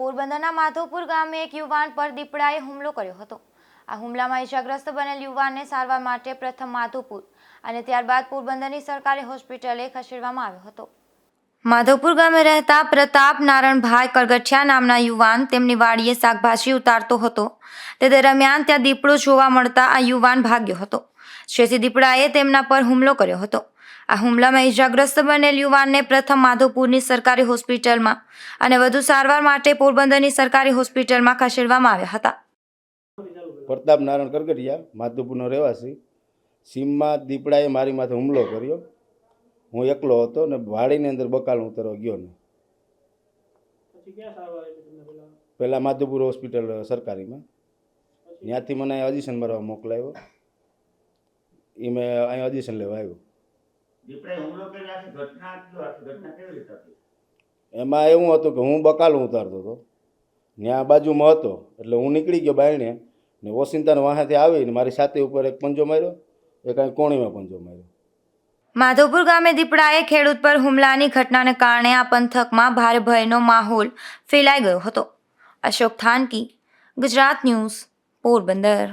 પોરબંદરના માધવપુર ગામે એક યુવાન પર દીપડાએ હુમલો કર્યો હતો. આ હુમલામાં ઇજાગ્રસ્ત બનેલ યુવાનને સારવાર માટે પ્રથમ માધવપુર અને ત્યારબાદ પોરબંદરની સરકારી હોસ્પિટલે ખસેડવામાં આવ્યો હતો. માધવપુર ગામે રહેતા પ્રતાપ નારણભાઈ કરગઠિયા નામના યુવાન તેમની વાડીએ શાકભાજી ઉતારતો હતો. તે દરમિયાન ત્યાં દીપડો જોવા મળતા આ યુવાન ભાગ્યો હતો. જેથી દીપડાએ તેમના પર હુમલો કર્યો હતો. આ હુમલામાં ઇજાગ્રસ્ત બનેલ યુવાનને પ્રથમ માધવપુરની સરકારી હોસ્પિટલમાં અને વધુ સારવાર માટે પોરબંદરની સરકારી હોસ્પિટલમાં ખસેડવામાં આવ્યા હતા. પ્રતાપ નારાયણ કરગડિયા માધુપુરનો રહેવાસી. સીમમાં દીપડાએ મારી માથે હુમલો કર્યો. હું એકલો હતો ને વાડીની અંદર બકાલ ઉતરવા ગયો ને. પહેલાં? માધુપુર હોસ્પિટલ સરકારીમાં. ત્યાંથી મને અહીં ઓડિશન મારવા મોકલાવ્યો એ મેં અહીં ઓડિશન લેવા આવ્યો. એમાં એવું હતું કે હું બકાલ ઉતારતો હતો. ત્યાં બાજુમાં હતો. એટલે હું નીકળી ગયો બાયણે ને ઓસિંતાને વાહાથી આવીને મારી સાથે ઉપર એક પંજો માર્યો એક કાંઈ કોણીમાં પંજો માર્યો. માધવપુર ગામે દીપડાએ ખેડૂત પર હુમલાની ઘટનાને કારણે આ પંથકમાં ભારે ભયનો માહોલ ફેલાઈ ગયો હતો. અશોક થાનકી ગુજરાત ન્યૂઝ પોરબંદર.